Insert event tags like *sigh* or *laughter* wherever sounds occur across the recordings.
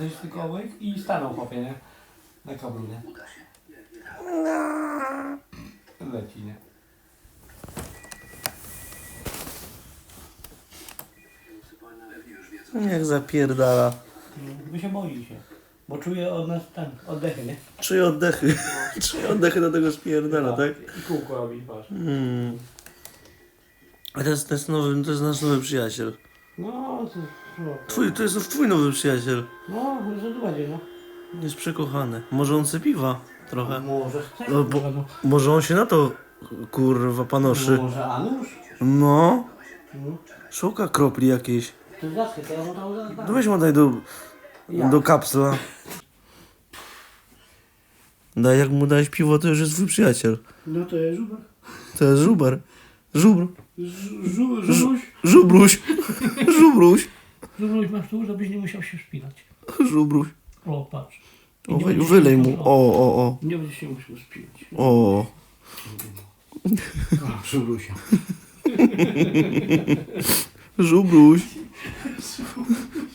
Weź tylko łyk i stanął chłopie, nie? Na kablu, nie? Leci, nie? Jak zapierdala. By się boi się. Bo czuje od nas ten, oddechy, nie? Trzy oddechy. *laughs* Trzy oddechy do tego spierdala, tak? I kółko robi, patrz. Mm. A to jest, to jest nowy, to jest nasz nowy przyjaciel. No, to... Twój, to jest twój nowy przyjaciel. No, że to będzie, no. Jest przekochany. Może on chce piwa trochę. Może chce, No, bo- no. Może on się na to kurwa panoszy. Może Anusz? No. No. Szuka kropli jakiejś. To jest zaskę, to ja mu tam zaraz No dam. weź mu daj do, do kapsla. Daj, jak mu dałeś piwo, to już jest twój przyjaciel. No to jest żubr. To jest żuber. Żubr. Żu- Żubruś. Żubruś. Żubruś. Żubruś masz tu, żebyś nie musiał się wspinać. Żubruś. O, patrz. I O, nie wy, będziesz wylej się mu. O, o, o. Nie będziesz się musiał wspinać. O. O, Żubrusia. Żubruś.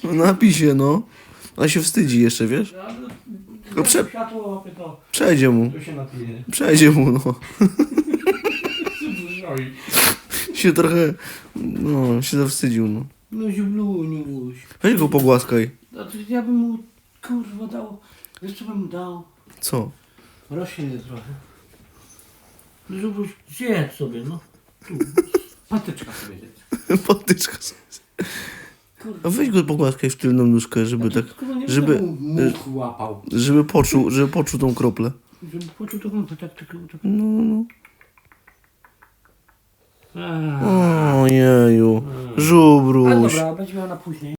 No napisie, no. On się wstydzi jeszcze, wiesz? No prze- Światło łapie to, Przejdzie mu. to się napije. Przejdzie mu, no. *laughs* Żubrusiowi. Się trochę, no, się zawstydził, no. No ziubluś. Weź go pogłaskaj. No to ja bym mu, kurwa, dał, wiesz co bym mu dał? Co? Rośnie trochę. No Żubruś, zjedz sobie, no. Tu. Patyczka sobie zjedz. *laughs* Kurde. A weź go pogłaskaj w tylną nóżkę, żeby tak, Kurwa, nie żeby- Mógł łapał. żeby poczuł, żeby poczuł tą kroplę. Żeby poczuł to tak, tak, tak, tak. No, no. Eee. Ojeju. Żubruś. dobra, będzie miał na później.